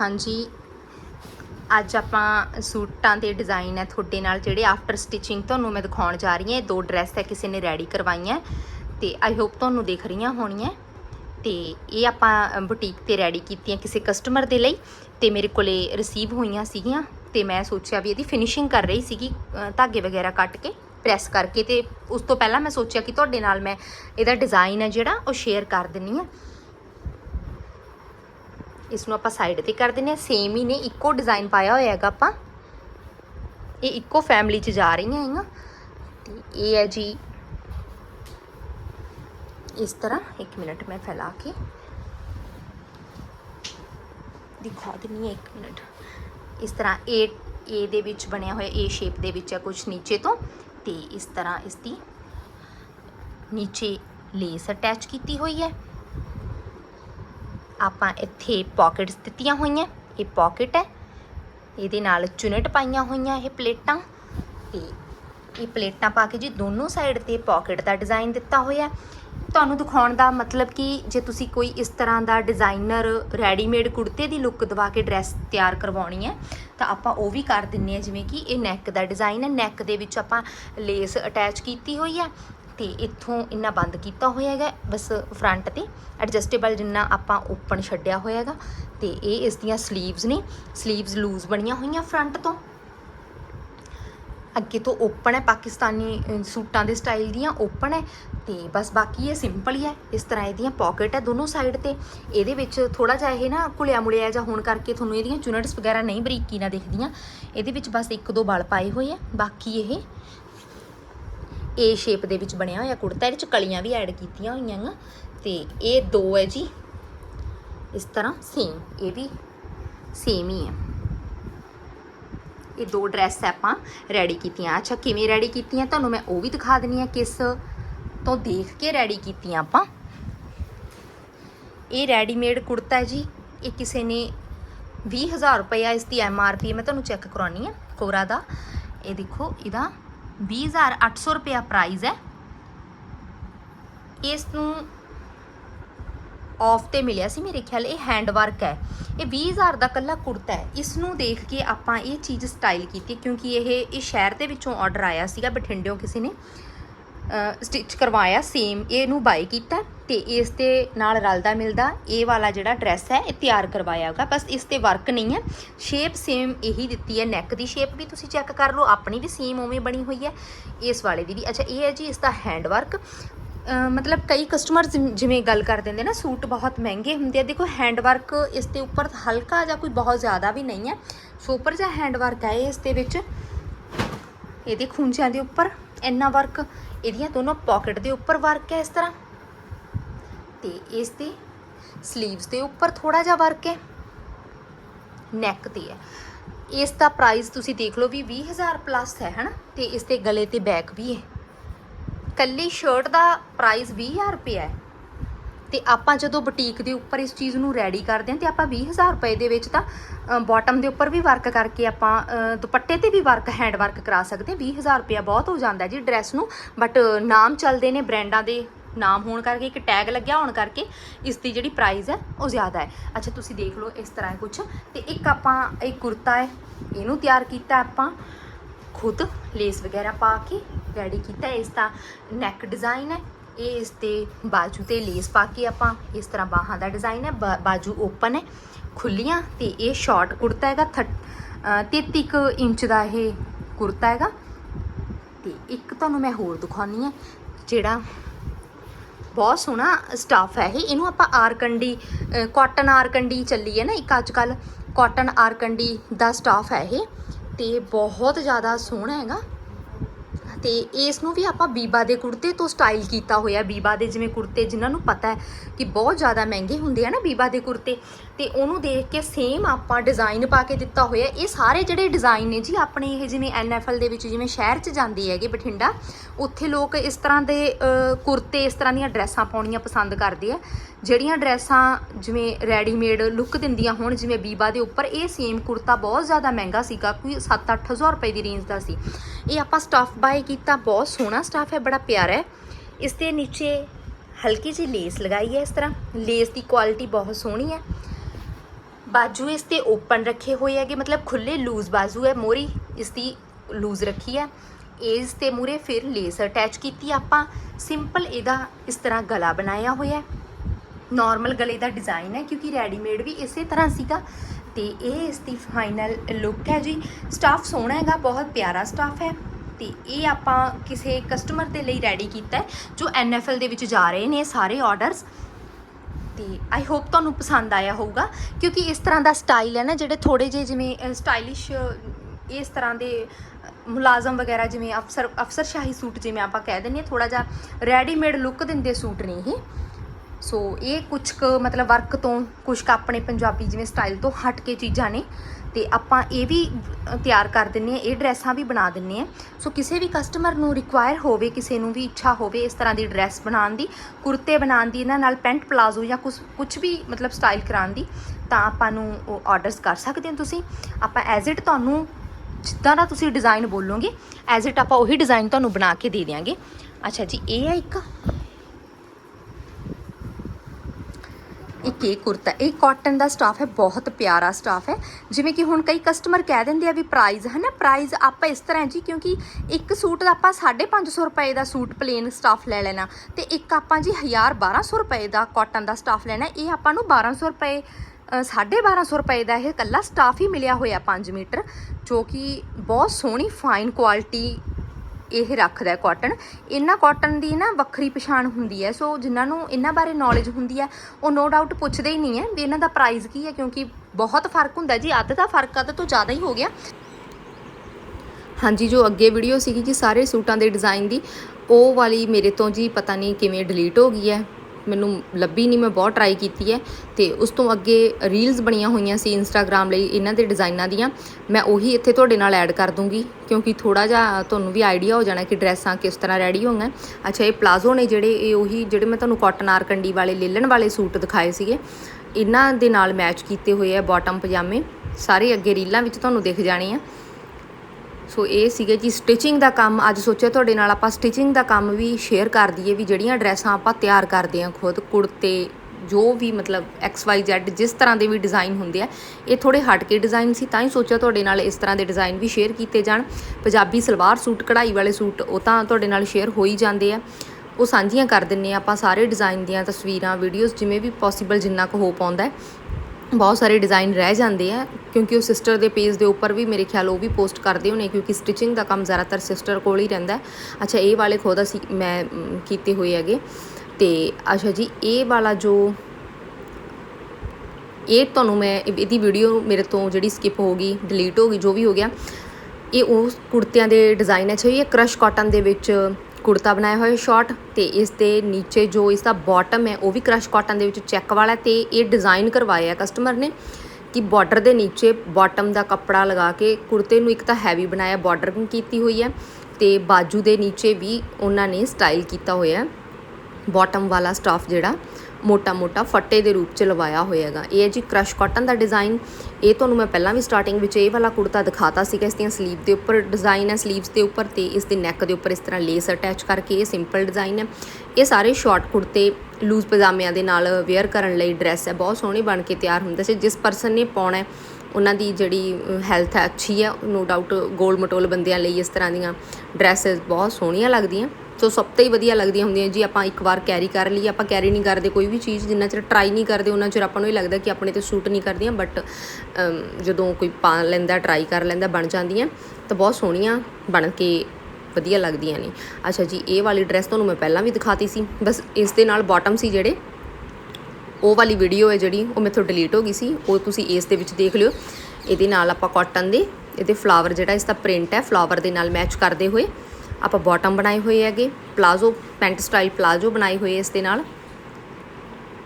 ਹਾਂਜੀ। ਅੱਜ ਆਪਾਂ ਸੂਟਾਂ ਦੇ ਡਿਜ਼ਾਈਨ ਹੈ ਤੁਹਾਡੇ ਨਾਲ, ਜਿਹੜੇ ਆਫਟਰ ਸਟਿਚਿੰਗ ਤੁਹਾਨੂੰ ਮੈਂ ਦਿਖਾਉਣ ਜਾ ਰਹੀ ਹਾਂ। ਇਹ ਦੋ ਡਰੈਸ ਹੈ, ਕਿਸੇ ਨੇ ਰੈਡੀ ਕਰਵਾਈਆਂ ਤੇ ਆਈ ਹੋਪ ਤੁਹਾਨੂੰ ਦਿਖ ਰਹੀਆਂ ਹੋਣੀਆਂ ਤੇ ਇਹ ਆਪਾਂ ਬੁਟੀਕ ਤੇ ਰੈਡੀ ਕੀਤੀਆਂ ਕਿਸੇ ਕਸਟਮਰ ਦੇ ਲਈ ਤੇ ਮੇਰੇ ਕੋਲੇ ਰਿਸੀਵ ਹੋਈਆਂ ਸੀਗੀਆਂ ਤੇ ਮੈਂ ਸੋਚਿਆ ਵੀ ਇਹਦੀ ਫਿਨਿਸ਼ਿੰਗ ਕਰ ਰਹੀ ਸੀਗੀ ਧਾਗੇ ਵਗੈਰਾ ਕੱਟ ਕੇ ਪ੍ਰੈਸ ਕਰਕੇ ਤੇ ਉਸ ਤੋਂ ਪਹਿਲਾਂ ਮੈਂ ਸੋਚਿਆ ਕਿ ਤੁਹਾਡੇ ਨਾਲ ਮੈਂ ਇਹਦਾ ਡਿਜ਼ਾਈਨ ਹੈ ਜਿਹੜਾ ਉਹ ਸ਼ੇਅਰ ਕਰ ਦਿੰਨੀ ਆ ਇਸ ਨੂੰ ਆਪਾਂ ਸਾਈਡ ਤੇ ਕਰ ਦਿੰਨੇ ਆ ਸੇਮ ਹੀ ਨੇ, ਇੱਕੋ ਡਿਜ਼ਾਈਨ ਪਾਇਆ ਹੋਇਆ ਹੈਗਾ ਆਪਾਂ। ਇਹ ਇੱਕੋ ਫੈਮਿਲੀ ਚ ਜਾ ਰਹੀਆਂ ਹੈਗੀਆਂ। ਤੇ ਇਹ ਹੈ ਜੀ। ਇਸ ਤਰ੍ਹਾਂ 1 ਮਿੰਟ ਮੈਂ ਫੈਲਾ ਕੇ ਦਿਖਾ ਦਿੰਨੀ ਹੈ 1 ਮਿੰਟ। ਇਸ ਤਰ੍ਹਾਂ ਇਹ ਏ ਦੇ ਵਿੱਚ ਬਣਿਆ ਹੋਇਆ ਏ ਸ਼ੇਪ ਦੇ ਵਿੱਚ ਹੈ ਕੁਝ ਨੀਚੇ ਤੋਂ। ਤੇ ਇਸ ਤਰ੍ਹਾਂ ਇਸ ਦੀ ਨੀਚੇ ਲੇਸ ਅਟੈਚ ਕੀਤੀ ਹੋਈ ਹੈ। ਆਪਾਂ ਇੱਥੇ ਪਾਕਟਸ ਦਿੱਤੀਆਂ ਹੋਈਆਂ। ਇਹ ਪਾਕਟ ਹੈ। ਇਹਦੇ ਨਾਲ ਚੁਨਟ ਪਾਈਆਂ ਹੋਈਆਂ ਇਹ ਪਲੇਟਾਂ। ਤੇ ਇਹ ਪਲੇਟਾਂ ਪਾ ਕੇ ਜੀ ਦੋਨੋਂ ਸਾਈਡ ਤੇ ਪਾਕਟ ਦਾ ਡਿਜ਼ਾਈਨ ਦਿੱਤਾ ਹੋਇਆ। ਤੁਹਾਨੂੰ ਦਿਖਾਉਣ ਦਾ ਮਤਲਬ ਕਿ ਜੇ ਤੁਸੀਂ ਕੋਈ ਇਸ ਤਰ੍ਹਾਂ ਦਾ ਡਿਜ਼ਾਈਨਰ ਰੈਡੀਮੇਡ ਕੁੜਤੇ ਦੀ ਲੁੱਕ ਦਵਾ ਕੇ ਡਰੈਸ ਤਿਆਰ ਕਰਵਾਉਣੀ ਹੈ, ਤਾਂ ਆਪਾਂ ਉਹ ਵੀ ਕਰ ਦਿੰਨੇ ਆ ਜਿਵੇਂ ਕਿ ਇਹ ਨੈਕ ਦਾ ਡਿਜ਼ਾਈਨ ਹੈ। ਨੈਕ ਦੇ ਵਿੱਚ ਆਪਾਂ ਲੇਸ ਅਟੈਚ ਕੀਤੀ ਹੋਈ ਹੈ। ਤੇ ਇੱਥੋਂ ਇੰਨਾ ਬੰਦ ਕੀਤਾ ਹੋਇਆ ਹੈਗਾ, ਬਸ ਫਰੰਟ ਤੇ ਐਡਜਸਟੇਬਲ ਜਿੰਨਾ ਆਪਾਂ ਓਪਨ ਛੱਡਿਆ ਹੋਇਆ ਹੈਗਾ ਤੇ ਇਹ ਇਸ ਦੀਆਂ ਸਲੀਵਸ ਨੇ ਸਲੀਵਸ ਲੂਜ਼ ਬਣੀਆਂ ਹੋਈਆਂ ਫਰੰਟ ਤੋਂ। ਅੱਗੇ ਤੋਂ ਓਪਨ ਹੈ ਪਾਕਿਸਤਾਨੀ ਸੂਟਾਂ ਦੇ ਸਟਾਈਲ ਦੀਆਂ ਓਪਨ ਹੈ ਤੇ ਬਸ ਬਾਕੀ ਇਹ ਸਿੰਪਲ ਹੀ ਹੈ। ਇਸ ਤਰ੍ਹਾਂ ਇਹਦੀਆਂ ਪਾਕਟ ਹੈ ਦੋਨੋਂ ਸਾਈਡ ਤੇ। ਇਹਦੇ ਵਿੱਚ ਥੋੜਾ ਜਿਹਾ ਇਹ ਨਾ ਕੁਲਿਆ ਮੁਲਿਆ ਜਿਹਾ ਹੋਣ ਕਰਕੇ ਤੁਹਾਨੂੰ ਇਹਦੀਆਂ ਚੁਨਟਸ ਵਗੈਰਾ ਨਹੀਂ ਬਰੀਕੀ ਨਾਲ ਦਿਖਦੀਆਂ। ਇਹਦੇ ਵਿੱਚ ਬਸ ਇੱਕ ਦੋ ਬਲ ਪਾਏ ਹੋਏ ਆ, ਬਾਕੀ ਇਹ ਏ ਸ਼ੇਪ ਦੇ ਵਿੱਚ ਬਣਿਆ ਹੋਇਆ ਕੁੜਤਾ, ਇਹਦੇ ਚ ਕਲੀਆਂ ਵੀ ਐਡ ਕੀਤੀਆਂ ਹੋਈਆਂ ਗਾ। ਤੇ ਇਹ ਦੋ ਹੈ ਜੀ। ਇਸ ਤਰ੍ਹਾਂ ਸੇਮ ਇਹ ਵੀ ਸੇਮ ਹੀ ਹੈ। ਇਹ ਦੋ ਡਰੈਸ ਆਪਾਂ ਰੈਡੀ ਕੀਤੀਆਂ। ਅੱਛਾ, ਕਿਵੇਂ ਰੈਡੀ ਕੀਤੀਆਂ? ਤੁਹਾਨੂੰ ਮੈਂ ਉਹ ਵੀ ਦਿਖਾ ਦਿੰਨੀ ਆ ਕਿਸ ਤੋਂ ਦੇਖ ਕੇ ਰੈਡੀ ਕੀਤੀਆਂ ਆਪਾਂ। ਇਹ ਰੈਡੀਮੇਡ ਕੁੜਤਾ ਹੈ ਜੀ। ਇਹ ਕਿਸੇ ਨੇ 20000 ਰੁਪਇਆ ਇਸ ਦੀ ਐਮ ਆਰ ਪੀ ਮੈਂ ਤੁਹਾਨੂੰ ਚੈੱਕ ਕਰਾਉਣੀ ਆ ਕੋਰਾ ਦਾ। ਇਹ ਦੇਖੋ, ਇਹਦਾ 20800 ਰੁਪਇਆ ਪ੍ਰਾਈਸ ਹੈ। ਇਸ ਨੂੰ ਆਫ ਤੇ ਮਿਲਿਆ ਸੀ, ਮੇਰੇ ਖਿਆਲ ਇਹ ਹੈਂਡ ਵਰਕ ਹੈ। ਇਹ 20000 ਦਾ ਕੱਲਾ ਕੁੜਤਾ ਹੈ। ਇਸ ਨੂੰ ਦੇਖ ਕੇ ਆਪਾਂ ਇਹ ਚੀਜ਼ ਸਟਾਈਲ ਕੀਤੀ ਕਿਉਂਕਿ ਇਹ ਇਹ ਸ਼ਹਿਰ ਦੇ ਵਿੱਚੋਂ ਆਰਡਰ ਆਇਆ ਸੀਗਾ, ਬਠਿੰਡਿਓਂ ਕਿਸੇ ਨੇ ਸਟਿਚ ਕਰਵਾਇਆ ਸੇਮ ਇਹਨੂੰ ਬਾਈ ਕੀਤਾ। ਤੇ ਇਸ ਦੇ ਨਾਲ ਰਲਦਾ ਮਿਲਦਾ ਇਹ ਵਾਲਾ ਜਿਹੜਾ ਡਰੈਸ ਹੈ, ਇਹ ਤਿਆਰ ਕਰਵਾਇਆ ਹੋਗਾ। ਬਸ ਇਸ ਤੇ ਵਰਕ ਨਹੀਂ ਹੈ। ਸ਼ੇਪ ਸੇਮ ਇਹੀ ਦਿੱਤੀ ਹੈ। ਨੈਕ ਦੀ ਸ਼ੇਪ ਵੀ ਤੁਸੀਂ ਚੈੱਕ ਕਰ ਲਓ। ਆਪਣੀ ਵੀ ਸੇਮ ਉਵੇਂ ਬਣੀ ਹੋਈ ਹੈ। ਇਸ ਵਾਲੇ ਦੀ ਵੀ। ਅੱਛਾ, ਇਹ ਹੈ ਜੀ ਇਸ ਦਾ ਹੈਂਡ ਵਰਕ ਮਤਲਬ ਕਈ ਕਸਟਮਰ ਜਿਵੇਂ ਗੱਲ ਕਰ ਦਿੰਦੇ ਨਾ, ਸੂਟ ਬਹੁਤ ਮਹਿੰਗੇ ਹੁੰਦੇ ਆ। ਦੇਖੋ ਹੈਂਡ ਵਰਕ ਇਸ ਦੇ ਉੱਪਰ ਹਲਕਾ ਜਾਂ ਕੋਈ ਬਹੁਤ ਜ਼ਿਆਦਾ ਵੀ ਨਹੀਂ ਹੈ। ਸੁਪਰ ਜਿਹਾ ਹੈਂਡ ਵਰਕ ਹੈ ਇਸ ਦੇ ਵਿੱਚ। ਇਹਦੇ ਖੁੰਝਾਂ ਦੇ ਉੱਪਰ ਇੰਨਾ ਵਰਕ ਇਹਦੀਆਂ ਦੋਨੋਂ ਪਾਕਟ ਦੇ ਉੱਪਰ ਵਰਕ ਹੈ ਇਸ ਤਰ੍ਹਾਂ। ਤੇ ਇਸ ਦੇ 슬ੀਵਸ ਦੇ ਉੱਪਰ ਥੋੜਾ ਜਿਹਾ ਵਰਕ ਹੈ। ਨੈਕ ਤੇ ਹੈ। ਇਸ ਦਾ ਪ੍ਰਾਈਸ ਤੁਸੀਂ ਦੇਖ ਲਓ ਵੀ 20000 ਪਲੱਸ ਹੈ, ਹਨਾ? ਤੇ ਇਸ ਦੇ ਗਲੇ ਤੇ ਬੈਕ ਵੀ ਹੈ। ਕੱਲੀ ਸ਼ਰਟ ਦਾ ਪ੍ਰਾਈਸ 20000 ਰੁਪਏ ਹੈ। ਤੇ ਆਪਾਂ ਜਦੋਂ ਬੁਟੀਕ ਦੇ ਉੱਪਰ ਇਸ ਚੀਜ਼ ਨੂੰ ਰੈਡੀ ਕਰਦੇ ਹਾਂ ਤੇ ਆਪਾਂ 20000 ਰੁਪਏ ਦੇ ਵਿੱਚ ਤਾਂ ਬਾਟਮ ਦੇ ਉੱਪਰ ਵੀ ਵਰਕ ਕਰਕੇ ਆਪਾਂ ਦੁਪੱਟੇ ਤੇ ਵੀ ਵਰਕ ਹੈਂਡ ਵਰਕ ਕਰਾ ਸਕਦੇ ਹਾਂ। 20000 ਰੁਪਏ ਬਹੁਤ ਹੋ ਜਾਂਦਾ ਜੀ ਡਰੈਸ ਨੂੰ। ਬਟ ਨਾਮ ਚੱਲਦੇ ਨੇ ਬ੍ਰਾਂਡਾਂ ਦੇ। ਨਾਮ ਹੋਣ ਕਰਕੇ, ਇੱਕ ਟੈਗ ਲੱਗਿਆ ਹੋਣ ਕਰਕੇ ਇਸ ਦੀ ਜਿਹੜੀ ਪ੍ਰਾਈਸ ਹੈ ਉਹ ਜ਼ਿਆਦਾ ਹੈ। ਅੱਛਾ, ਤੁਸੀਂ ਦੇਖ ਲਓ ਇਸ ਤਰ੍ਹਾਂ ਕੁਝ ਤੇ ਇੱਕ ਆਪਾਂ, ਇਹ ਕੁਰਤਾ ਹੈ, ਇਹਨੂੰ ਤਿਆਰ ਕੀਤਾ ਆਪਾਂ। ਖੁਦ ਲੇਸ ਵਗੈਰਾ ਪਾ ਕੇ ਰੈਡੀ ਕੀਤਾ ਇਸ ਦਾ। ਨੈਕ ਡਿਜ਼ਾਈਨ ਹੈ, ਇਹ ਇਸ ਤੇ ਬਾਜੂ ਤੇ ਲੇਸ ਪਾ ਕੇ ਆਪਾਂ ਇਸ ਤਰ੍ਹਾਂ ਬਾਹਾਂ ਦਾ ਡਿਜ਼ਾਈਨ ਹੈ ਬਾਜੂ ਓਪਨ ਹੈ, ਖੁੱਲੀਆਂ ਤੇ ਇਹ ਸ਼ਾਰਟ ਕੁੜਤਾ ਹੈਗਾ 33 ਕੁ ਇੰਚ ਦਾ ਇਹ ਕੁੜਤਾ ਹੈਗਾ। ਤੇ ਇੱਕ ਤੁਹਾਨੂੰ ਮੈਂ ਹੋਰ ਦਿਖਾਉਣੀ ਹੈ, ਜਿਹੜਾ ਬਹੁਤ ਸੋਹਣਾ ਸਟਾਫ ਹੈ ਇਹ। ਇਹਨੂੰ ਆਪਾਂ ਆਰਕੰਡੀ ਕਾਟਨ ਆਰਕੰਡੀ ਚੱਲੀ ਹੈ ਨਾ ਇੱਕ ਅੱਜ ਕੱਲ ਕਾਟਨ ਆਰਕੰਡੀ ਦਾ ਸਟਾਫ ਹੈ ਇਹ ਤੇ ਬਹੁਤ ਜ਼ਿਆਦਾ ਸੋਹਣਾ ਹੈਗਾ। ਤੇ ਇਸ ਨੂੰ ਵੀ ਆਪਾਂ ਬੀਬਾ ਦੇ ਕੁੜਤੇ ਤੋਂ ਸਟਾਈਲ ਕੀਤਾ ਹੋਇਆ ਬੀਬਾ ਦੇ ਜਿਵੇਂ ਕੁੜਤੇ ਜਿਨ੍ਹਾਂ ਨੂੰ ਪਤਾ ਹੈ ਕਿ ਬਹੁਤ ਜ਼ਿਆਦਾ ਮਹਿੰਗੇ ਹੁੰਦੇ ਆ ਨਾ ਬੀਬਾ ਦੇ ਕੁੜਤੇ ਤੇ ਉਹਨੂੰ ਦੇਖ ਕੇ ਸੇਮ ਆਪਾਂ ਡਿਜ਼ਾਈਨ ਪਾ ਕੇ ਦਿੱਤਾ ਹੋਇਆ ਇਹ ਸਾਰੇ ਜਿਹੜੇ ਡਿਜ਼ਾਈਨ ਨੇ ਜੀ ਆਪਣੇ ਇਹ ਜਿਵੇਂ ਐਨਐਫਐਲ ਦੇ ਵਿੱਚ ਜਿਵੇਂ ਸ਼ਹਿਰ 'ਚ ਜਾਂਦੇ ਹੈਗੇ ਬਠਿੰਡਾ ਉੱਥੇ ਲੋਕ ਇਸ ਤਰ੍ਹਾਂ ਦੇ ਅ, ਕੁੜਤੇ ਇਸ ਤਰ੍ਹਾਂ ਦੀਆਂ ਡਰੈਸਾਂ ਪਾਉਣੀਆਂ ਪਸੰਦ ਕਰਦੇ ਆ। ਜਿਹੜੀਆਂ ਡਰੈਸਾਂ ਜਿਵੇਂ ਰੈਡੀਮੇਡ ਲੁੱਕ ਦਿੰਦੀਆਂ ਹੋਣ, ਜਿਵੇਂ ਬੀਬਾ ਦੇ ਉੱਪਰ, ਇਹ ਸੇਮ ਕੁੜਤਾ ਬਹੁਤ ਜ਼ਿਆਦਾ ਮਹਿੰਗਾ ਸੀਗਾ, ਕੋਈ 7-8000 ਰੁਪਏ ਦੀ ਰੇਂਜ ਦਾ ਸੀ। ਇਹ ਆਪਾਂ ਸਟਾਫ ਬਾਏ ਕੀਤਾ, ਬਹੁਤ ਸੋਹਣਾ ਸਟਾਫ ਹੈ, ਬੜਾ ਪਿਆਰਾ ਹੈ। ਇਸ ਦੇ ਨੀਚੇ ਹਲਕੀ ਜਿਹੀ ਲੇਸ ਲਗਾਈ ਹੈ ਇਸ ਤਰ੍ਹਾਂ। ਲੇਸ ਦੀ ਕੁਆਲਿਟੀ ਬਹੁਤ ਸੋਹਣੀ ਹੈ। ਬਾਜੂ ਇਸ ਤੇ ਓਪਨ ਰੱਖੇ ਹੋਏ ਹੈਗੇ, ਮਤਲਬ ਖੁੱਲੇ ਲੂਜ਼ ਬਾਜੂ ਹੈ, ਮੋਰੀ ਇਸ ਦੀ ਲੂਜ਼ ਰੱਖੀ ਹੈ। ਇਸ ਤੇ ਮੂਰੇ ਫਿਰ ਲੇਸ ਅਟੈਚ ਕੀਤੀ ਆਪਾਂ ਸਿੰਪਲ ਇਹਦਾ ਇਸ ਤਰ੍ਹਾਂ ਗਲਾ ਬਣਾਇਆ ਹੋਇਆ ਹੈ। ਨਾਰਮਲ ਗਲੇ ਦਾ ਡਿਜ਼ਾਈਨ ਹੈ ਕਿਉਂਕਿ ਰੈਡੀਮੇਡ ਵੀ ਇਸੇ ਤਰ੍ਹਾਂ ਸੀਗਾ। ਤੇ ਇਹ ਇਸ ਦੀ ਫਾਈਨਲ ਲੁੱਕ ਹੈ ਜੀ। ਸਟਾਫ ਸੋਹਣਾ ਹੈਗਾ, ਬਹੁਤ ਪਿਆਰਾ ਸਟਾਫ ਹੈ। ਤੇ ਇਹ ਆਪਾਂ ਕਿਸੇ ਕਸਟਮਰ ਦੇ ਲਈ ਰੈਡੀ ਕੀਤਾ ਹੈ, ਜੋ NFL ਦੇ ਵਿੱਚ ਜਾ ਰਹੇ ਨੇ ਸਾਰੇ ਆਰਡਰਸ ਤੇ ਆਈ ਹੋਪ ਤੁਹਾਨੂੰ ਪਸੰਦ ਆਇਆ ਹੋਊਗਾ, ਕਿਉਂਕਿ ਇਸ ਤਰ੍ਹਾਂ ਦਾ ਸਟਾਈਲ ਹੈ ਨਾ, ਜਿਹੜੇ ਥੋੜੇ ਜਿਹੇ ਜਿਵੇਂ ਸਟਾਈਲਿਸ਼ ਇਸ ਤਰ੍ਹਾਂ ਦੇ ਮੁਲਾਜ਼ਮ ਵਗੈਰਾ ਜਿਵੇਂ ਅਫਸਰ, ਅਫਸਰਸ਼ਾਹੀ ਸੂਟ ਜਿਵੇਂ ਆਪਾਂ ਕਹਿ ਦਿੰਦੇ ਹਾਂ ਥੋੜਾ ਜਿਹਾ ਰੈਡੀਮੇਡ ਲੁੱਕ ਦਿੰਦੇ ਸੂਟ ਨੇ ਇਹ। ਸੋ ਇਹ ਕੁਝ ਕੁ ਮਤਲਬ ਵਰਕ ਤੋਂ ਕੁਝ ਕੁ ਆਪਣੇ ਪੰਜਾਬੀ ਜਿਵੇਂ ਸਟਾਈਲ ਤੋਂ ਹਟ ਕੇ ਚੀਜ਼ਾਂ ਨੇ। ਤੇ ਆਪਾਂ ਇਹ ਵੀ ਤਿਆਰ ਕਰ ਦਿੰਨੇ ਆ ਇਹ ਡਰੈਸਾਂ ਵੀ ਬਣਾ ਦਿੰਨੇ ਆ ਸੋ ਕਿਸੇ ਵੀ ਕਸਟਮਰ ਨੂੰ ਰਿਕੁਆਇਰ ਹੋਵੇ, ਕਿਸੇ ਨੂੰ ਵੀ ਇੱਛਾ ਹੋਵੇ ਇਸ ਤਰ੍ਹਾਂ ਦੀ ਡਰੈਸ ਬਣਾਉਣ ਦੀ ਕੁਰਤੇ ਬਣਾਉਣ ਦੀ, ਇਹਨਾਂ ਨਾਲ ਪੈਂਟ ਪਲਾਜ਼ੋ ਜਾਂ ਕੁਝ ਕੁਝ ਵੀ ਮਤਲਬ ਸਟਾਈਲ ਕਰਾਉਣ ਦੀ, ਤਾਂ ਆਪਾਂ ਨੂੰ ਉਹ ਆਰਡਰਸ ਕਰ ਸਕਦੇ ਹੋ ਤੁਸੀਂ। ਆਪਾਂ ਐਜ਼ ਇਟ ਤੁਹਾਨੂੰ, ਜਿੱਦਾਂ ਦਾ ਤੁਸੀਂ ਡਿਜ਼ਾਈਨ ਬੋਲੋਗੇ ਐਜ਼ ਇਟ ਆਪਾਂ ਉਹੀ ਡਿਜ਼ਾਈਨ ਤੁਹਾਨੂੰ ਬਣਾ ਕੇ ਦੇ ਦਿਆਂਗੇ। ਅੱਛਾ ਜੀ, ਇਹ ਹੈ ਇੱਕ ਇੱਕ ਇਹ ਕੁਰਤਾ ਇਹ ਕਾਟਨ ਦਾ ਸਟਾਫ ਹੈ ਬਹੁਤ ਪਿਆਰਾ ਸਟਾਫ ਹੈ। ਜਿਵੇਂ ਕਿ ਹੁਣ ਕਈ ਕਸਟਮਰ ਕਹਿ ਦਿੰਦੇ ਆ ਵੀ ਪ੍ਰਾਈਸ ਹੈ ਨਾ ਪ੍ਰਾਈਸ ਆਪਾਂ ਇਸ ਤਰ੍ਹਾਂ ਜੀ ਕਿਉਂਕਿ ਇੱਕ ਸੂਟ ਦਾ ਆਪਾਂ 550 ਰੁਪਏ ਦਾ ਸੂਟ ਪਲੇਨ ਸਟਾਫ ਲੈ ਲੈਣਾ ਤੇ ਇੱਕ ਆਪਾਂ ਜੀ 1000 1200 ਰੁਪਏ ਦਾ ਕਾਟਨ ਦਾ ਸਟਾਫ ਲੈਣਾ ਇਹ ਆਪਾਂ ਨੂੰ 1200 ਰੁਪਏ ਅ, ਸਾਢੇ 1200 ਰੁਪਏ ਦਾ ਇਹ ਕੱਲਾ ਸਟਾਫ ਹੀ ਮਿਲਿਆ ਹੋਇਆ 5 ਮੀਟਰ ਜੋ ਕਿ ਬਹੁਤ ਸੋਹਣੀ ਫਾਈਨ ਕੁਆਲਿਟੀ ਇਹ ਰੱਖਦਾ ਹੈ ਕਾਟਨ ਇਹਨਾਂ ਕਾਟਨ ਦੀ ਨਾ ਵੱਖਰੀ ਪਛਾਣ ਹੁੰਦੀ ਹੈ। ਸੋ ਜਿਨ੍ਹਾਂ ਨੂੰ ਇਹਨਾਂ ਬਾਰੇ ਨੌਲੇਜ ਹੁੰਦੀ ਹੈ, ਉਹ ਨੋ ਡਾਊਟ ਪੁੱਛਦੇ ਹੀ ਨਹੀਂ ਹੈ ਵੀ ਇਹਨਾਂ ਦਾ ਪ੍ਰਾਈਸ ਕੀ ਹੈ, ਕਿਉਂਕਿ ਬਹੁਤ ਫ਼ਰਕ ਹੁੰਦਾ ਜੀ, ਅੱਧ ਦਾ ਫ਼ਰਕ ਅੱਧ ਤੋਂ ਜ਼ਿਆਦਾ ਹੀ ਹੋ ਗਿਆ। ਹਾਂਜੀ, ਜੋ ਅੱਗੇ ਵੀਡੀਓ ਸੀਗੀ ਜੀ ਸਾਰੇ ਸੂਟਾਂ ਦੇ ਡਿਜ਼ਾਈਨ ਦੀ, ਉਹ ਵਾਲੀ ਮੇਰੇ ਤੋਂ ਜੀ ਪਤਾ ਨਹੀਂ ਕਿਵੇਂ ਡਿਲੀਟ ਹੋ ਗਈ ਹੈ। ਮੈਨੂੰ ਲੱਭੀ ਨਹੀਂ, ਮੈਂ ਬਹੁਤ ਟਰਾਈ ਕੀਤੀ ਹੈ ਤੇ ਉਸ ਤੋਂ ਅੱਗੇ ਰੀਲਸ ਬਣੀਆਂ ਹੋਈਆਂ ਸੀ ਇੰਸਟਾਗ੍ਰam ਲਈ ਇਹਨਾਂ ਦੇ ਡਿਜ਼ਾਈਨਾਂ ਦੀਆਂ, ਮੈਂ ਉਹੀ ਇੱਥੇ ਤੁਹਾਡੇ ਨਾਲ ਐਡ ਕਰ ਦੂੰਗੀ ਕਿਉਂਕਿ ਥੋੜਾ ਜਿਹਾ ਤੁਹਾਨੂੰ ਵੀ ਆਈਡੀਆ ਹੋ ਜਾਣਾ ਕਿ ਡਰੈਸਾਂ ਕਿਸ ਤਰ੍ਹਾਂ ਰੈਡੀ ਹੋਣਗੀਆਂ ਅੱਛਾ, ਇਹ ਪਲਾਜ਼ੋ ਨੇ ਜਿਹੜੇ, ਇਹ ਉਹੀ ਜਿਹੜੇ ਮੈਂ ਤੁਹਾਨੂੰ ਕਾਟਨ ਆਰਕੰਡੀ ਵਾਲੇ ਲੇਲਣ ਵਾਲੇ ਸੂਟ ਦਿਖਾਏ ਸੀਗੇ, ਇਹਨਾਂ ਦੇ ਨਾਲ ਮੈਚ ਕੀਤੇ ਹੋਏ ਆ ਬਾਟਮ ਪਜਾਮੇ। ਸਾਰੇ ਅੱਗੇ ਰੀਲਾਂ ਵਿੱਚ ਤੁਹਾਨੂੰ ਦਿਖ ਜਾਣੇ ਆ। ਸੋ ਇਹ ਸੀਗੇ ਜੀ ਸਟਿਚਿੰਗ ਦਾ ਕੰਮ ਅੱਜ ਸੋਚਿਆ ਤੁਹਾਡੇ ਨਾਲ ਆਪਾਂ ਸਟਿਚਿੰਗ ਦਾ ਕੰਮ ਵੀ ਸ਼ੇਅਰ ਕਰ ਦਈਏ ਵੀ ਜਿਹੜੀਆਂ ਡਰੈਸਾਂ ਆਪਾਂ ਤਿਆਰ ਕਰਦੇ ਹਾਂ ਖੁਦ, ਕੁੜਤੇ, ਜੋ ਵੀ ਮਤਲਬ ਐਕਸ ਵਾਈ XYZ ਜਿਸ ਤਰ੍ਹਾਂ ਦੇ ਵੀ ਡਿਜ਼ਾਈਨ ਹੁੰਦੇ ਆ, ਇਹ ਥੋੜੇ ਹਟ ਕੇ ਡਿਜ਼ਾਈਨ ਸੀ, ਤਾਂ ਹੀ ਸੋਚਿਆ ਤੁਹਾਡੇ ਨਾਲ ਇਸ ਤਰ੍ਹਾਂ ਦੇ ਡਿਜ਼ਾਈਨ ਵੀ ਸ਼ੇਅਰ ਕੀਤੇ ਜਾਣ। ਪੰਜਾਬੀ ਸਲਵਾਰ ਸੂਟ, ਕਢਾਈ ਵਾਲੇ ਸੂਟ, ਉਹ ਤਾਂ ਤੁਹਾਡੇ ਨਾਲ ਸ਼ੇਅਰ ਹੋ ਹੀ ਜਾਂਦੇ ਆ। ਉਹ ਸਾਂਝੀਆਂ ਕਰ ਦਿੰਨੇ ਆ ਆਪਾਂ ਸਾਰੇ ਡਿਜ਼ਾਈਨ ਦੀਆਂ ਤਸਵੀਰਾਂ ਵੀਡੀਓਜ਼ ਜਿਵੇਂ ਵੀ ਪੋਸੀਬਲ ਜਿੰਨਾ ਕੁ ਹੋ ਪਾਉਂਦਾ ਬਹੁਤ ਸਾਰੇ ਡਿਜ਼ਾਈਨ ਰਹਿ ਜਾਂਦੇ ਆ, ਕਿਉਂਕਿ ਉਹ ਸਿਸਟਰ ਦੇ ਪੇਜ ਦੇ ਉੱਪਰ ਵੀ ਮੇਰੇ ਖਿਆਲ ਉਹ ਵੀ ਪੋਸਟ ਕਰਦੇ ਹੋਣੇ, ਕਿਉਂਕਿ ਸਟਿਚਿੰਗ ਦਾ ਕੰਮ ਜ਼ਿਆਦਾਤਰ ਸਿਸਟਰ ਕੋਲ ਹੀ ਰਹਿੰਦਾ ਅੱਛਾ, ਇਹ ਵਾਲੇ ਖੁਦ ਅਸੀਂ, ਮੈਂ ਕੀਤੇ ਹੋਏ ਹੈਗੇ। ਤੇ ਅੱਛਾ ਜੀ, ਇਹ ਵਾਲਾ ਜੋ, ਇਹ ਤੁਹਾਨੂੰ ਮੈਂ ਇਹਦੀ ਵੀਡੀਓ ਮੇਰੇ ਤੋਂ ਜਿਹੜੀ ਸਕਿਪ ਹੋ ਗਈ ਡਿਲੀਟ ਹੋ ਗਈ, ਜੋ ਵੀ ਹੋ ਗਿਆ, ਇਹ ਉਸ ਕੁੜਤਿਆਂ ਦੇ ਡਿਜ਼ਾਈਨ ਹੈ ਇਹ ਕ੍ਰਸ਼ ਕਾਟਨ ਦੇ ਵਿੱਚ ਕੁੜਤਾ ਬਣਾਇਆ ਹੋਇਆ ਸ਼ਾਰਟ ਤੇ ਇਸ ਦੇ ਨੀਚੇ ਜੋ ਇਸ ਦਾ ਬਾਟਮ ਹੈ, ਉਹ ਵੀ ਕ੍ਰਸ਼ ਕਾਟਨ ਦੇ ਵਿੱਚ ਚੈੱਕ ਵਾਲਾ ਹੈ ਤੇ ਇਹ ਡਿਜ਼ਾਈਨ ਕਰਵਾਇਆ ਕਸਟਮਰ ਨੇ ਕਿ ਬਾਰਡਰ ਦੇ ਨੀਚੇ ਬਾਟਮ ਦਾ ਕੱਪੜਾ ਲਗਾ ਕੇ ਕੁੜਤੇ ਨੂੰ ਇੱਕ ਤਾਂ ਹੈਵੀ ਬਣਾਇਆ ਬਾਰਡਰਿੰਗ ਕੀਤੀ ਹੋਈ ਹੈ ਤੇ ਬਾਜੂ ਦੇ ਨੀਚੇ ਵੀ ਉਹਨਾਂ ਨੇ ਸਟਾਈਲ ਕੀਤਾ ਹੋਇਆ ਹੈ ਬਾਟਮ ਵਾਲਾ ਸਟਾਫ ਜਿਹੜਾ। ਮੋਟਾ ਮੋਟਾ ਫੱਟੇ ਦੇ ਰੂਪ ਚ ਲਵਾਇਆ ਹੋਇਆ ਹੈਗਾ ਇਹ ਹੈ ਜੀ ਕ੍ਰਸ਼ ਕਾਟਨ ਦਾ ਡਿਜ਼ਾਈਨ। ਇਹ ਤੁਹਾਨੂੰ ਮੈਂ ਪਹਿਲਾਂ ਵੀ ਸਟਾਰਟਿੰਗ ਵਿੱਚ ਇਹ ਵਾਲਾ ਕੁੜਤਾ ਦਿਖਾਤਾ ਸੀਗਾ। ਇਸ ਦੀਆਂ ਸਲੀਵ ਦੇ ਉੱਪਰ ਡਿਜ਼ਾਈਨ ਹੈ ਸਲੀਵਸ ਦੇ ਉੱਪਰ ਤੇ ਇਸ ਦੇ ਨੈਕ ਦੇ ਉੱਪਰ ਇਸ ਤਰ੍ਹਾਂ ਲੇਸ ਅਟੈਚ ਕਰਕੇ ਇਹ ਸਿੰਪਲ ਡਿਜ਼ਾਈਨ ਹੈ। ਇਹ ਸਾਰੇ ਸ਼ਾਰਟ ਕੁੜਤੇ ਲੂਜ਼ ਪਜਾਮਿਆਂ ਦੇ ਨਾਲ ਵੇਅਰ ਕਰਨ ਲਈ ਡਰੈਸ ਹੈ। ਬਹੁਤ ਸੋਹਣੀ ਬਣ ਕੇ ਤਿਆਰ ਹੁੰਦਾ ਸੀ। ਜਿਸ ਪਰਸਨ ਨੇ ਪਾਉਣਾ ਹੈ, ਉਹਨਾਂ ਦੀ ਜਿਹੜੀ ਹੈਲਥ ਹੈ ਅੱਛੀ ਹੈ। ਨੋ ਡਾਊਟ ਗੋਲ ਮਟੋਲ ਬੰਦਿਆਂ ਲਈ ਇਸ ਤਰ੍ਹਾਂ ਦੀਆਂ ਡਰੈਸਸ ਬਹੁਤ ਸੋਹਣੀਆਂ ਲੱਗਦੀਆਂ। ਸੋ ਸਭ ਤੋਂ ਹੀ ਵਧੀਆ ਲੱਗਦੀਆਂ ਹੁੰਦੀਆਂ ਜੀ, ਆਪਾਂ ਇੱਕ ਵਾਰ ਕੈਰੀ ਕਰ ਲਈ, ਆਪਾਂ ਕੈਰੀ ਨਹੀਂ ਕਰਦੇ ਕੋਈ ਵੀ ਚੀਜ਼, ਜਿੰਨਾ ਚਿਰ ਟਰਾਈ ਨਹੀਂ ਕਰਦੇ, ਉਹਨਾਂ ਚਿਰ ਆਪਾਂ ਨੂੰ ਇਹ ਲੱਗਦਾ ਕਿ ਆਪਣੇ ਤੇ ਸੂਟ ਨਹੀਂ ਕਰਦੀਆਂ ਬਟ ਜਦੋਂ ਕੋਈ ਪਾ ਲੈਂਦਾ ਟਰਾਈ ਕਰ ਲੈਂਦਾ, ਬਣ ਜਾਂਦੀਆਂ, ਤਾਂ ਬਹੁਤ ਸੋਹਣੀਆਂ ਬਣ ਕੇ ਵਧੀਆ ਲੱਗਦੀਆਂ ਨੇ। ਅੱਛਾ ਜੀ, ਇਹ ਵਾਲੀ ਡਰੈਸ ਤੁਹਾਨੂੰ ਮੈਂ ਪਹਿਲਾਂ ਵੀ ਦਿਖਾਤੀ ਸੀ। ਬਸ ਇਸ ਦੇ ਨਾਲ ਬਾਟਮ ਸੀ ਜਿਹੜੇ। ਉਹ ਵਾਲੀ ਵੀਡੀਓ ਹੈ ਜਿਹੜੀ, ਉਹ ਮੇਥੋਂ ਡਿਲੀਟ ਹੋ ਗਈ ਸੀ। ਉਹ ਤੁਸੀਂ ਇਸ ਦੇ ਵਿੱਚ ਦੇਖ ਲਿਓ। ਇਹਦੇ ਨਾਲ ਆਪਾਂ ਕਾਟਨ ਦੇ, ਇਹਦੇ ਫਲਾਵਰ ਜਿਹੜਾ, ਇਸ ਦਾ ਪ੍ਰਿੰਟ ਹੈ ਫਲਾਵਰ ਦੇ ਨਾਲ ਮੈਚ ਕਰਦੇ ਹੋਏ। ਆਪਾਂ ਬਾਟਮ ਬਣਾਏ ਹੋਏ ਹੈਗੇ ਪਲਾਜ਼ੋ ਪੈਂਟ ਸਟਾਈਲ ਪਲਾਜ਼ੋ ਬਣਾਏ ਹੋਏ ਇਸ ਦੇ ਨਾਲ।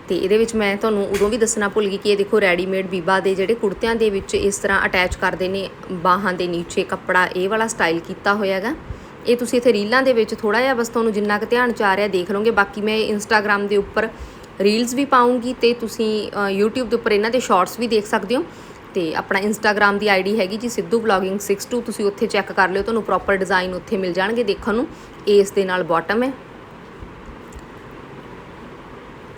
ਤੇ ਇਹਦੇ ਵਿੱਚ ਮੈਂ ਤੁਹਾਨੂੰ ਉਦੋਂ ਵੀ ਦੱਸਣਾ ਭੁੱਲ ਗਈ ਕਿ ਇਹ ਦੇਖੋ ਰੈਡੀਮੇਡ ਬੀਬਾ ਦੇ ਜਿਹੜੇ ਕੁੜਤਿਆਂ ਦੇ ਵਿੱਚ ਇਸ ਤਰ੍ਹਾਂ ਅਟੈਚ ਕਰਦੇ ਨੇ ਬਾਹਾਂ ਦੇ ਨੀਚੇ ਕੱਪੜਾ ਇਹ ਵਾਲਾ ਸਟਾਈਲ ਕੀਤਾ ਹੋਇਆ ਹੈਗਾ। ਇਹ ਤੁਸੀਂ ਇੱਥੇ ਰੀਲਾਂ ਦੇ ਵਿੱਚ ਥੋੜਾ ਜਿਹਾ ਬਸ ਤੁਹਾਨੂੰ ਜਿੰਨਾ ਕੁ ਧਿਆਨ ਚ ਆ ਰਿਹਾ ਦੇਖ ਲਓਗੇ। ਬਾਕੀ ਮੈਂ ਇੰਸਟਾਗ੍ਰam ਦੇ ਉੱਪਰ ਰੀਲਸ ਵੀ ਪਾਉਂਗੀ ਤੇ ਤੁਸੀਂ ਅ, YouTube ਦੇ ਉੱਪਰ ਇਹਨਾਂ ਦੇ ਸ਼ਾਰਟਸ ਵੀ ਦੇਖ ਸਕਦੇ ਹੋ। ਤੇ ਆਪਣਾ ਇੰਸਟਾਗ੍ਰam ਦੀ ਆਈਡੀ ਹੈਗੀ ਜੀ ਸਿੱਧੂ ਬਲੌਗਿੰਗ 62 ਤੁਸੀਂ ਉੱਥੇ ਚੈੱਕ ਕਰ ਲਿਓ, ਤੁਹਾਨੂੰ ਪ੍ਰੋਪਰ ਡਿਜ਼ਾਈਨ ਉੱਥੇ ਮਿਲ ਜਾਣਗੇ, ਦੇਖਣ ਨੂੰ। ਇਸ ਦੇ ਨਾਲ ਬਾਟਮ ਹੈ।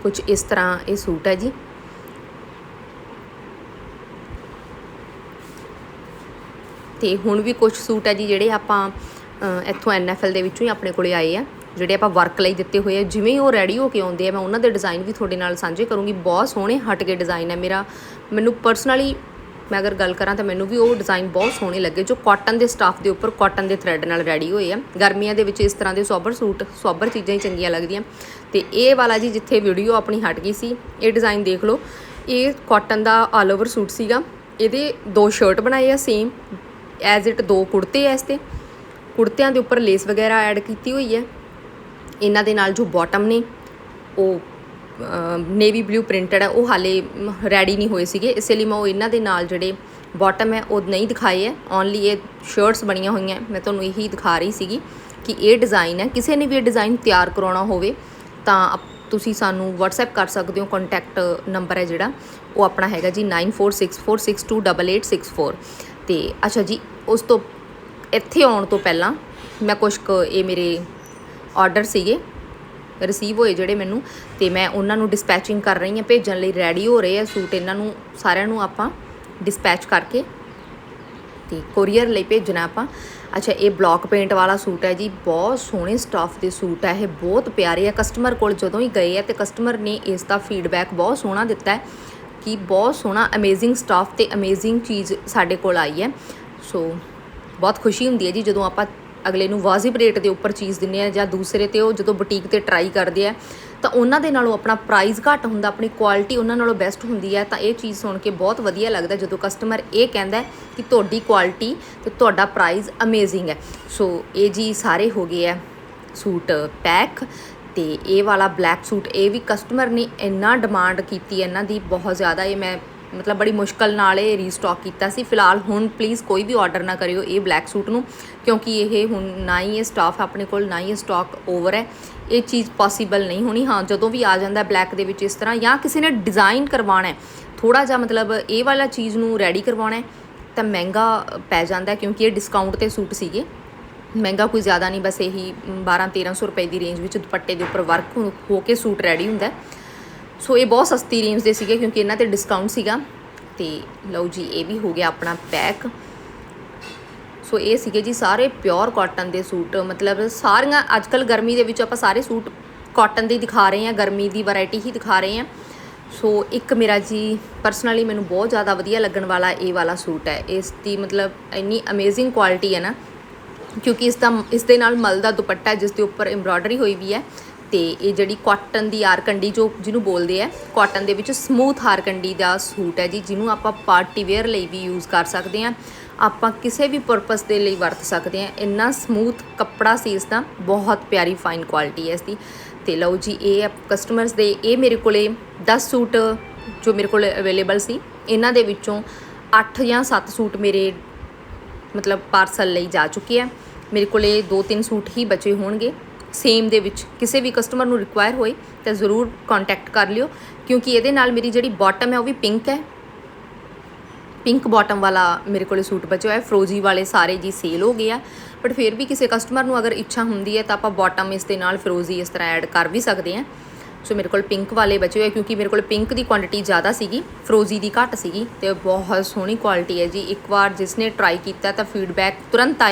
ਕੁਝ ਇਸ ਤਰ੍ਹਾਂ ਇਹ ਸੂਟ ਹੈ ਜੀ। ਤੇ ਹੁਣ ਵੀ ਕੁਝ ਸੂਟ ਹੈ ਜੀ ਜਿਹੜੇ ਆਪਾਂ ਇੱਥੋਂ ਐਨਐਫਐਲ ਦੇ ਵਿੱਚੋਂ ਹੀ ਆਪਣੇ ਕੋਲੇ ਆਏ ਆ, ਜਿਹੜੇ ਆਪਾਂ ਵਰਕ ਲਈ ਦਿੱਤੇ ਹੋਏ ਆ। ਜਿਵੇਂ ਉਹ ਰੈਡੀ ਹੋ ਕੇ ਆਉਂਦੇ ਆ, ਮੈਂ ਉਹਨਾਂ ਦੇ ਡਿਜ਼ਾਈਨ ਵੀ ਤੁਹਾਡੇ ਨਾਲ ਸਾਂਝੇ ਕਰੂੰਗੀ। ਬਹੁਤ ਸੋਹਣੇ ਹਟ ਕੇ ਡਿਜ਼ਾਈਨ ਹੈ ਮੇਰਾ। ਮੈਨੂੰ ਪਰਸਨਲੀ ਮੈਂ ਅਗਰ ਗੱਲ ਕਰਾਂ ਤਾਂ ਮੈਨੂੰ ਵੀ ਉਹ ਡਿਜ਼ਾਈਨ ਬਹੁਤ ਸੋਹਣੇ ਲੱਗੇ, ਜੋ ਕਾਟਨ ਦੇ ਸਟਾਫ ਦੇ ਉੱਪਰ ਕਾਟਨ ਦੇ ਥ੍ਰੈਡ ਨਾਲ ਰੈਡੀ ਹੋਏ ਆ। ਗਰਮੀਆਂ ਦੇ ਵਿੱਚ ਇਸ ਤਰ੍ਹਾਂ ਦੇ ਸੋਬਰ ਸੂਟ ਸੋਬਰ ਚੀਜ਼ਾਂ ਹੀ ਚੰਗੀਆਂ ਲੱਗਦੀਆਂ। ਤੇ ਇਹ ਵਾਲਾ ਜੀ ਜਿੱਥੇ ਵੀਡੀਓ ਆਪਣੀ ਹਟ ਗਈ ਸੀ, ਇਹ ਡਿਜ਼ਾਈਨ ਦੇਖ ਲਓ। ਇਹ ਕਾਟਨ ਦਾ ਆਲ ਓਵਰ ਸੂਟ ਸੀਗਾ। ਇਹਦੇ ਦੋ ਸ਼ਰਟ ਬਣਾਏ ਆ ਸੇਮ ਐਜ਼ ਇਟ ਦੋ ਕੁੜਤੇ ਐ ਇਸ ਤੇ। ਕੁੜਤਿਆਂ ਦੇ ਉੱਪਰ ਲੇਸ ਵਗੈਰਾ ਐਡ ਕੀਤੀ ਹੋਈ ਹੈ ਇਹਨਾਂ ਦੇ ਨਾਲ ਜੋ ਬਾਟਮ ਨੇ, ਉਹ ਨੇਵੀ ਬਲੂ ਪ੍ਰਿੰਟਡ ਹੈ ਉਹ ਹਾਲੇ ਰੈਡੀ ਨਹੀਂ ਹੋਏ ਸੀਗੇ। ਇਸੇ ਲਈ ਮੈਂ ਉਹ ਇਹਨਾਂ ਦੇ ਨਾਲ ਜਿਹੜੇ ਬਾਟਮ ਹੈ, ਉਹ ਨਹੀਂ ਦਿਖਾਏ ਹੈ। ਓਨਲੀ ਇਹ ਸ਼ਰਟਸ ਬਣੀਆਂ ਹੋਈਆਂ ਮੈਂ ਤੁਹਾਨੂੰ ਇਹੀ ਦਿਖਾ ਰਹੀ ਸੀਗੀ ਕਿ ਇਹ ਡਿਜ਼ਾਈਨ ਹੈ। ਕਿਸੇ ਨੇ ਵੀ ਇਹ ਡਿਜ਼ਾਈਨ ਤਿਆਰ ਕਰਾਉਣਾ ਹੋਵੇ, ਤਾਂ ਆਪ- ਤੁਸੀਂ ਸਾਨੂੰ WhatsApp ਕਰ ਸਕਦੇ ਹੋ। ਕੰਟੈਕਟ ਨੰਬਰ ਹੈ ਜਿਹੜਾ, ਉਹ ਆਪਣਾ ਹੈਗਾ ਜੀ 9464628864 ਤੇ ਅੱਛਾ ਜੀ, ਉਸ ਤੋਂ ਇੱਥੇ ਆਉਣ ਤੋਂ ਪਹਿਲਾਂ ਮੈਂ ਕੁਝ ਕੁ ਇਹ ਮੇਰੇ ਆਰਡਰ ਸੀਗੇ। ਰਿਸੀਵ ਹੋਏ ਜਿਹੜੇ ਮੈਨੂੰ, ਤੇ ਮੈਂ ਉਹਨਾਂ ਨੂੰ ਡਿਸਪੈਚਿੰਗ ਕਰ ਰਹੀ ਹਾਂ, ਭੇਜਣ ਲਈ ਰੈਡੀ ਹੋ ਰਹੇ ਆ ਸੂਟ ਇਹਨਾਂ ਨੂੰ, ਸਾਰਿਆਂ ਨੂੰ ਆਪਾਂ ਡਿਸਪੈਚ ਕਰਕੇ ਤੇ ਕੋਰੀਅਰ ਲਈ ਭੇਜਣਾ ਆਪਾਂ। ਅੱਛਾ, ਇਹ ਬਲੌਕ ਪੇਂਟ ਵਾਲਾ ਸੂਟ ਹੈ ਜੀ, ਬਹੁਤ ਸੋਹਣੇ ਸਟਾਫ ਦੇ ਸੂਟ ਹੈ ਇਹ, ਬਹੁਤ ਪਿਆਰੇ ਆ। ਕਸਟਮਰ ਕੋਲ ਜਦੋਂ ਹੀ ਗਏ ਆ ਤੇ ਕਸਟਮਰ ਨੇ ਇਸ ਦਾ ਫੀਡਬੈਕ ਬਹੁਤ ਸੋਹਣਾ ਦਿੱਤਾ ਹੈ ਕਿ ਬਹੁਤ ਸੋਹਣਾ ਅਮੇਜ਼ਿੰਗ ਸਟਾਫ ਤੇ ਅਮੇਜ਼ਿੰਗ ਚੀਜ਼ ਸਾਡੇ ਕੋਲ ਆਈ ਹੈ। ਸੋ ਬਹੁਤ ਖੁਸ਼ੀ ਹੁੰਦੀ ਹੈ ਜੀ ਜਦੋਂ ਆਪਾਂ ਅਗਲੇ ਨੂੰ ਵਾਜਿਬ ਰੇਟ ਦੇ ਉੱਪਰ ਚੀਜ਼ ਦਿੰਨੇ ਆ ਜਾਂ ਦੂਸਰੇ ਤੇ ਉਹ ਜਦੋਂ ਬੁਟੀਕ ਤੇ ਟਰਾਈ ਕਰਦੇ ਆ, ਤਾਂ ਉਹਨਾਂ ਦੇ ਨਾਲੋਂ ਆਪਣਾ ਪ੍ਰਾਈਸ ਘੱਟ ਹੁੰਦਾ, ਆਪਣੀ ਕੁਆਲਿਟੀ ਉਹਨਾਂ ਨਾਲੋਂ ਬੈਸਟ ਹੁੰਦੀ ਹੈ ਤਾਂ ਇਹ ਚੀਜ਼ ਸੁਣ ਕੇ ਬਹੁਤ ਵਧੀਆ ਲੱਗਦਾ ਜਦੋਂ ਕਸਟਮਰ ਇਹ ਕਹਿੰਦਾ ਕਿ ਤੁਹਾਡੀ ਕੁਆਲਿਟੀ ਤੇ ਤੁਹਾਡਾ ਪ੍ਰਾਈਸ ਅਮੇਜ਼ਿੰਗ ਹੈ। ਸੋ ਇਹ ਜੀ ਸਾਰੇ ਹੋ ਗਏ ਆ ਸੂਟ ਪੈਕ ਤੇ ਇਹ ਵਾਲਾ ਬਲੈਕ ਸੂਟ, ਇਹ ਵੀ ਕਸਟਮਰ ਨੇ ਇੰਨਾ ਡਿਮਾਂਡ ਕੀਤੀ, ਇਹਨਾਂ ਦੀ ਬਹੁਤ ਜ਼ਿਆਦਾ ਇਹ ਮੈਂ ਮਤਲਬ ਬੜੀ ਮੁਸ਼ਕਲ ਨਾਲ ਇਹ ਰੀਸਟਾਕ ਕੀਤਾ ਸੀ। ਫਿਲਹਾਲ ਹੁਣ ਪਲੀਜ਼ ਕੋਈ ਵੀ ਆਰਡਰ ਨਾ ਕਰਿਓ ਇਹ ਬਲੈਕ ਸੂਟ ਨੂੰ, ਕਿਉਂਕਿ ਇਹ ਹੁਣ ਨਾ ਹੀ ਇਹ ਸਟਾਫ ਆਪਣੇ ਕੋਲ ਨਾ ਹੀ ਇਹ ਸਟਾਕ ਓਵਰ ਹੈ। ਇਹ ਚੀਜ਼ ਪੋਸੀਬਲ ਨਹੀਂ ਹੋਣੀ। ਹਾਂ, ਜਦੋਂ ਵੀ ਆ ਜਾਂਦਾ ਬਲੈਕ ਦੇ ਵਿੱਚ ਇਸ ਤਰ੍ਹਾਂ, ਜਾਂ ਕਿਸੇ ਨੇ ਡਿਜ਼ਾਈਨ ਕਰਵਾਉਣਾ ਹੈ ਥੋੜਾ ਜਿਹਾ ਮਤਲਬ ਇਹ ਵਾਲਾ ਚੀਜ਼ ਨੂੰ ਰੈਡੀ ਕਰਵਾਉਣਾ ਹੈ, ਤਾਂ ਮਹਿੰਗਾ ਪੈ ਜਾਂਦਾ ਕਿਉਂਕਿ ਇਹ ਡਿਸਕਾਊਂਟ ਤੇ ਸੂਟ ਸੀਗੇ। ਮਹਿੰਗਾ ਕੋਈ ਜ਼ਿਆਦਾ ਨਹੀਂ, ਬਸ ਇਹੀ 12 1300 ਰੁਪਏ ਦੀ ਰੇਂਜ ਵਿੱਚ ਦੁਪੱਟੇ ਦੇ ਉੱਪਰ ਵਰਕ ਹੋ ਕੇ ਸੂਟ ਰੈਡੀ ਹੁੰਦਾ ਹੈ। ਸੋ ਇਹ ਬਹੁਤ ਸਸਤੀ ਰੇਂਜ ਦੇ ਸੀਗੇ ਕਿਉਂਕਿ ਇਹਨਾਂ ਤੇ ਡਿਸਕਾਊਂਟ ਸੀਗਾ। ਤੇ ਲਓ ਜੀ, ਇਹ ਵੀ ਹੋ ਗਿਆ ਆਪਣਾ ਪੈਕ ਸੋ ਇਹ ਸੀਗੇ ਜੀ ਸਾਰੇ ਪਿਓਰ ਕਾਟਨ ਦੇ ਸੂਟ। ਮਤਲਬ ਸਾਰੀਆਂ ਅੱਜਕੱਲ ਗਰਮੀ ਦੇ ਵਿੱਚ ਆਪਾਂ ਸਾਰੇ ਸੂਟ ਕਾਟਨ ਦੇ ਦਿਖਾ ਰਹੇ ਹਾਂ, ਗਰਮੀ ਦੀ ਵੈਰਾਈਟੀ ਹੀ ਦਿਖਾ ਰਹੇ ਹਾਂ। ਸੋ ਇੱਕ ਮੇਰਾ ਜੀ ਪਰਸਨਲੀ ਮੈਨੂੰ ਬਹੁਤ ਜ਼ਿਆਦਾ ਵਧੀਆ ਲੱਗਣ ਵਾਲਾ ਇਹ ਵਾਲਾ ਸੂਟ ਹੈ। ਇਸ ਦੀ ਮਤਲਬ ਇੰਨੀ ਅਮੇਜ਼ਿੰਗ ਕੁਆਲਿਟੀ ਹੈ ਨਾ। ਕਿਉਂਕਿ ਇਸ ਦਾ, ਇਸ ਦੇ ਨਾਲ ਮਲ ਦਾ ਦੁਪੱਟਾ ਜਿਸ ਦੇ ਉੱਪਰ ਐਮਬ੍ਰਾਇਡਰੀ ਹੋਈ ਵੀ ਹੈ। ਤੇ ਇਹ ਜਿਹੜੀ ਕਾਟਨ ਦੀ ਆਰਕੰਡੀ ਜੋ ਜਿਹਨੂੰ ਬੋਲਦੇ ਆ ਕਾਟਨ ਦੇ ਵਿੱਚ ਸਮੂਥ ਆਰਕੰਡੀ ਦਾ ਸੂਟ ਹੈ ਜੀ, ਜਿਹਨੂੰ ਆਪਾਂ ਪਾਰਟੀ ਵੇਅਰ ਲਈ ਵੀ ਯੂਜ਼ ਕਰ ਸਕਦੇ ਹਾਂ। ਆਪਾਂ ਕਿਸੇ ਵੀ ਪਰਪਸ ਦੇ ਲਈ ਵਰਤ ਸਕਦੇ ਹਾਂ। ਇੰਨਾ ਸਮੂਥ ਕੱਪੜਾ ਸੀ ਇਸ ਦਾ, ਬਹੁਤ ਪਿਆਰੀ ਫਾਈਨ ਕੁਆਲਿਟੀ ਹੈ ਇਸ ਦੀ। ਤੇ ਲਓ ਜੀ, ਇਹ ਕਸਟਮਰਸ ਦੇ, ਇਹ ਮੇਰੇ ਕੋਲੇ 10 ਸੂਟ ਜੋ ਮੇਰੇ ਕੋਲ ਅਵੇਲੇਬਲ ਸੀ। ਇਹਨਾਂ ਦੇ ਵਿੱਚੋਂ 8 ਜਾਂ 7 ਸੂਟ ਮੇਰੇ ਮਤਲਬ ਪਾਰਸਲ ਲਈ ਜਾ ਚੁੱਕੇ ਆ। ਮੇਰੇ ਕੋਲੇ 2-3 ਸੂਟ ਹੀ ਬਚੇ ਹੋਣਗੇ। ਸੇਮ ਦੇ ਵਿੱਚ ਕਿਸੇ ਵੀ ਕਸਟਮਰ ਨੂੰ ਰਿਕੁਆਇਰ ਹੋਏ ਤਾਂ ਜ਼ਰੂਰ ਕੰਟੈਕਟ ਕਰ ਲਿਓ, ਕਿਉਂਕਿ ਇਹਦੇ ਨਾਲ ਮੇਰੀ ਜਿਹੜੀ ਬਾਟਮ ਹੈ ਉਹ ਵੀ ਪਿੰਕ ਹੈ। ਪਿੰਕ ਬਾਟਮ ਵਾਲਾ ਮੇਰੇ ਕੋਲੇ ਸੂਟ ਬਚਿਆ ਹੋਇਆ ਫਰੋਜੀ ਵਾਲੇ ਸਾਰੇ ਜੀ ਸੇਲ ਹੋ ਗਏ ਆ। ਬਟ ਫਿਰ ਵੀ ਕਿਸੇ ਕਸਟਮਰ ਨੂੰ ਅਗਰ ਇੱਛਾ ਹੁੰਦੀ ਹੈ ਤਾਂ ਆਪਾਂ ਬਾਟਮ ਇਸ ਦੇ ਨਾਲ ਫਰੋਜੀ ਇਸ ਤਰ੍ਹਾਂ ਐਡ ਕਰ ਵੀ ਸਕਦੇ ਹਾਂ ਸੋ ਮੇਰੇ ਕੋਲ ਪਿੰਕ ਵਾਲੇ ਬਚੇ ਹੋਏ ਕਿਉਂਕਿ ਮੇਰੇ ਕੋਲ ਪਿੰਕ ਦੀ ਕੁਆਂਟੀਟੀ ਜ਼ਿਆਦਾ ਸੀਗੀ ਫਰੋਜੀ ਦੀ ਘੱਟ ਸੀਗੀ ਤੇ ਬਹੁਤ ਸੋਹਣੀ ਕੁਆਲਿਟੀ ਹੈ ਜੀ। ਇੱਕ ਵਾਰ ਜਿਸ ਨੇ ਟਰਾਈ ਕੀਤਾ ਤਾਂ ਫੀਡਬੈਕ ਤੁਰੰਤ ਆਇਆ